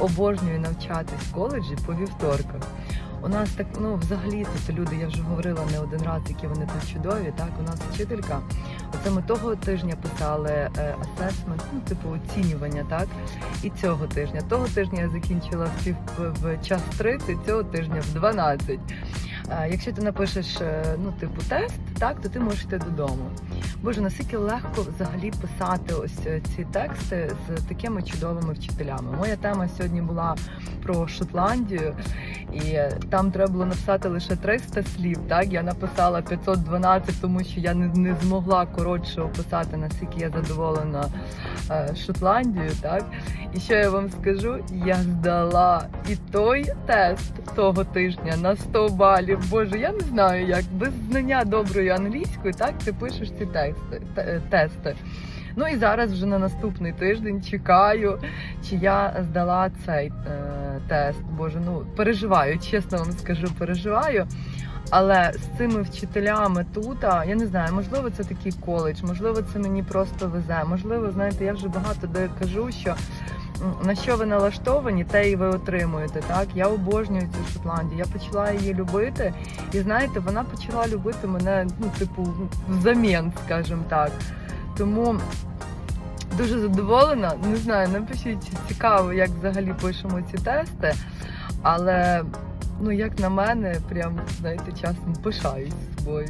обожнюю навчатись в коледжі по вівторках. У нас так, ну взагалі тут люди, я вже говорила не один раз, які вони тут чудові. Так, у нас вчителька. Оце ми того тижня писали е, асесмент, ну типу оцінювання, так. І цього тижня. Того тижня я закінчила в час 30, цього тижня в 12. Якщо ти напишеш е, ну, типу тест, так, то ти можеш йти додому. Боже, наскільки легко взагалі писати ось е, ці тексти з такими чудовими вчителями. Моя тема сьогодні була про Шотландію, і е, там треба було написати лише 300 слів. Так, я написала 512, тому що я не, не змогла коротше описати, наскільки я задоволена е, Шотландією. Так, і що я вам скажу? Я здала і той тест того тижня на 100 балів. Боже, я не знаю як. Без знання доброї англійської, так ти пишеш ці тексти, те- тести. Ну і зараз вже на наступний тиждень чекаю, чи я здала цей е, тест. Боже, ну переживаю, чесно вам скажу, переживаю. Але з цими вчителями тут, я не знаю, можливо, це такий коледж, можливо, це мені просто везе. Можливо, знаєте, я вже багато де кажу, що на що ви налаштовані, те і ви отримуєте. Так, я обожнюю цю Шотландію. Я почала її любити, і знаєте, вона почала любити мене, ну, типу, взамін, скажімо так. Тому дуже задоволена. Не знаю, напишіть цікаво, як взагалі пишемо ці тести. Але ну як на мене, прям знаєте, часом пишаюсь собою.